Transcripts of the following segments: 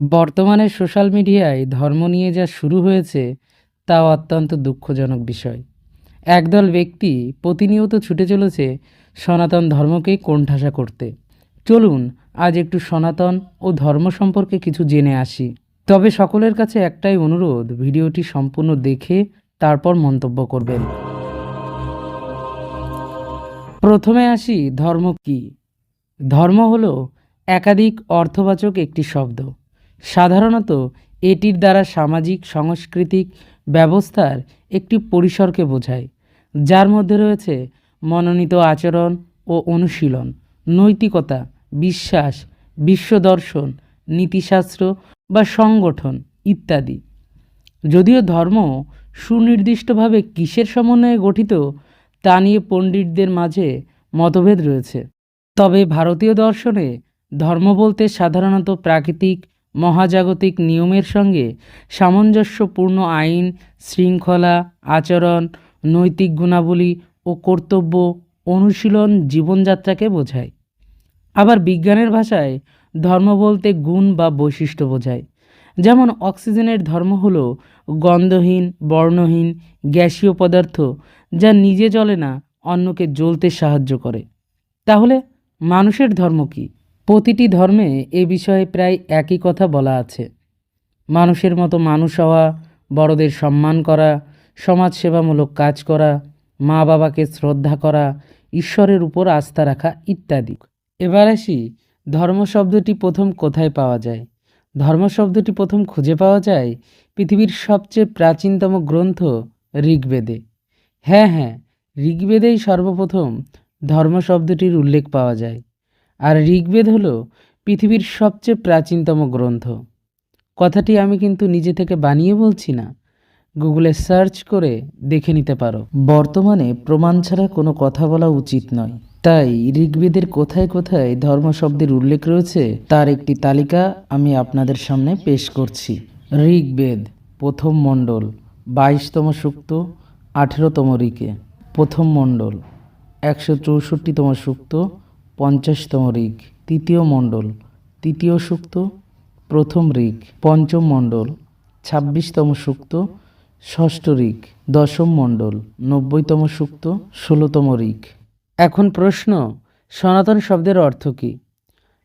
বর্তমানে সোশ্যাল মিডিয়ায় ধর্ম নিয়ে যা শুরু হয়েছে তা অত্যন্ত দুঃখজনক বিষয়। একদল ব্যক্তি প্রতিনিয়ত ছুটে চলেছে সনাতন ধর্মকে কোণঠাসা করতে। চলুন, আজ একটু সনাতন ও ধর্ম সম্পর্কে কিছু জেনে আসি। তবে সকলের কাছে একটাই অনুরোধ, ভিডিওটি সম্পূর্ণ দেখে তারপর মন্তব্য করবেন। প্রথমে আসি, ধর্ম কি? ধর্ম হলো একাধিক অর্থবাচক একটি শব্দ। সাধারণত এটির দ্বারা সামাজিক, সাংস্কৃতিক ব্যবস্থার একটি পরিসরকে বোঝায়, যার মধ্যে রয়েছে মনোনীত আচরণ ও অনুশীলন, নৈতিকতা, বিশ্বাস, বিশ্বদর্শন, নীতিশাস্ত্র বা সংগঠন ইত্যাদি। যদিও ধর্ম সুনির্দিষ্টভাবে কিসের সমন্বয়ে গঠিত, তা নিয়ে পণ্ডিতদের মাঝে মতভেদ রয়েছে। তবে ভারতীয় দর্শনে ধর্ম বলতে সাধারণত প্রাকৃতিক মহাজাগতিক নিয়মের সঙ্গে সামঞ্জস্যপূর্ণ আইন, শৃঙ্খলা, আচরণ, নৈতিক গুণাবলী ও কর্তব্য অনুশীলন জীবনযাত্রাকে বোঝায়। আবার বিজ্ঞানের ভাষায় ধর্ম বলতে গুণ বা বৈশিষ্ট্য বোঝায়। যেমন অক্সিজেনের ধর্ম হলো গন্ধহীন, বর্ণহীন, গ্যাসীয় পদার্থ যা নিজে জ্বলে না, অন্যকে জ্বলতে সাহায্য করে। তাহলে মানুষের ধর্ম কী? প্রতিটি ধর্মে এ বিষয়ে প্রায় একই কথা বলা আছে। মানুষের মতো মানুষ হওয়া, বড়দের সম্মান করা, সমাজসেবামূলক কাজ করা মা বাবাকে শ্রদ্ধা করা, ঈশ্বরের উপর আস্থা রাখা ইত্যাদি। এবার আসি, ধর্ম শব্দটি প্রথম কোথায় পাওয়া যায়? ধর্ম শব্দটি প্রথম খুঁজে পাওয়া যায় পৃথিবীর সবচেয়ে প্রাচীনতম গ্রন্থ ঋগ্বেদে। হ্যাঁ হ্যাঁ ঋগ্বেদেই সর্বপ্রথম ধর্ম শব্দটির উল্লেখ পাওয়া যায়। আর ঋগ্বেদ হলো পৃথিবীর সবচেয়ে প্রাচীনতম গ্রন্থ। কথাটি আমি কিন্তু নিজে থেকে বানিয়ে বলছি না। গুগলে সার্চ করে দেখে নিতে পারো। বর্তমানে প্রমাণ ছাড়া কোনো কথা বলা উচিত নয়। তাই ঋগ্বেদের কোথায় কোথায় ধর্ম শব্দের উল্লেখ রয়েছে, তার একটি তালিকা আমি আপনাদের সামনে পেশ করছি। ঋগ্বেদ, প্রথম মণ্ডল, বাইশতম সূক্ত, আঠেরোতম ঋকে। প্রথম মণ্ডল, একশো চৌষট্টিতম সূক্ত পঞ্চাশতম ঋক তৃতীয় মণ্ডল, তৃতীয় সূক্ত, প্রথম ঋক পঞ্চম মণ্ডল, ছাব্বিশতম সূক্ত, ষষ্ঠ ঋক দশম মণ্ডল, নব্বইতম সূক্ত, ষোলোতম ঋক এখন প্রশ্ন, সনাতন শব্দের অর্থ কী?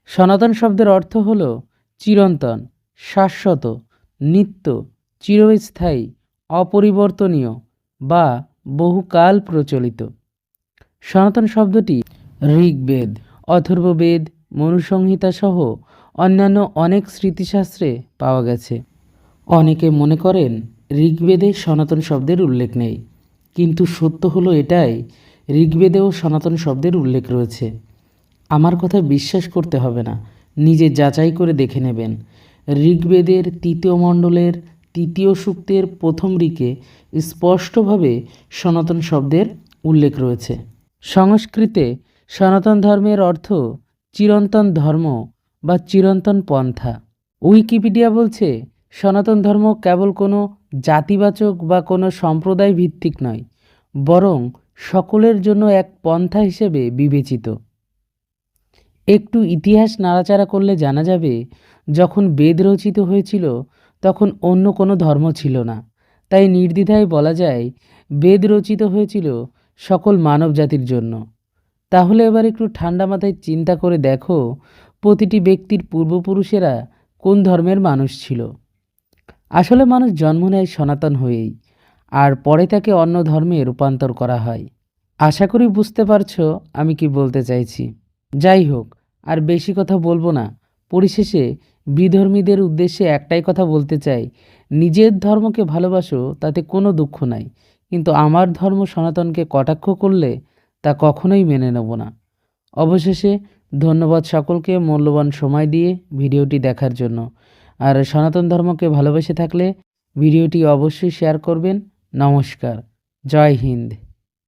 সনাতন শব্দের অর্থ হল চিরন্তন, শাশ্বত, নিত্য, চিরস্থায়ী, অপরিবর্তনীয় বা বহুকাল প্রচলিত। সনাতন শব্দটি ঋগ্বেদ, অথর্ববেদ মনুসংহিতা সহ অন্যান্য অনেক স্মৃতিশাস্ত্রে পাওয়া গেছে। অনেকে মনে করেন ঋগ্বেদে সনাতন শব্দের উল্লেখ নেই, কিন্তু সত্য হলো এটাই, ঋগ্বেদেও সনাতন শব্দের উল্লেখ রয়েছে। আমার কথা বিশ্বাস করতে হবে না, নিজে যাচাই করে দেখে নেবেন। ঋগ্বেদের তৃতীয় মণ্ডলের তৃতীয় সূক্তের প্রথম ঋকে স্পষ্টভাবে সনাতন শব্দের উল্লেখ রয়েছে। সংস্কৃতে সনাতন ধর্মের অর্থ চিরন্তন ধর্ম বা চিরন্তন পন্থা। উইকিপিডিয়া বলছে, সনাতন ধর্ম কেবল কোনো জাতিবাচক বা কোনো সম্প্রদায় ভিত্তিক নয়, বরং সকলের জন্য এক পন্থা হিসেবে বিবেচিত। একটু ইতিহাস নাড়াচাড়া করলে জানা যাবে, যখন বেদ রচিত হয়েছিল, তখন অন্য কোনো ধর্ম ছিল না। তাই নির্দ্বিধায় বলা যায়, বেদ রচিত হয়েছিল সকল মানব জাতির জন্য। তাহলে এবার একটু ঠান্ডা মাথায় চিন্তা করে দেখো, প্রতিটি ব্যক্তির পূর্বপুরুষেরা কোন ধর্মের মানুষ ছিল। আসলে মানুষ জন্ম নেয় সনাতন হয়েই, আর পরে তাকে অন্য ধর্মে রূপান্তর করা হয়। আশা করি বুঝতে পারছ আমি কি বলতে চাইছি। যাই হোক, আর বেশি কথা বলব না। পরিশেষে বিধর্মীদের উদ্দেশ্যে একটাই কথা বলতে চাই, নিজের ধর্মকে ভালোবাসো, তাতে কোনো দুঃখ নাই। কিন্তু আমার ধর্ম সনাতনকে কটাক্ষ করলে তা কখনোই মেনে নেব না। অবশেষে ধন্যবাদ সকলকে মূল্যবান সময় দিয়ে ভিডিওটি দেখার জন্য। আর সনাতন ধর্মকে ভালোবেসে থাকলে ভিডিওটি অবশ্যই শেয়ার করবেন। নমস্কার। জয় হিন্দ।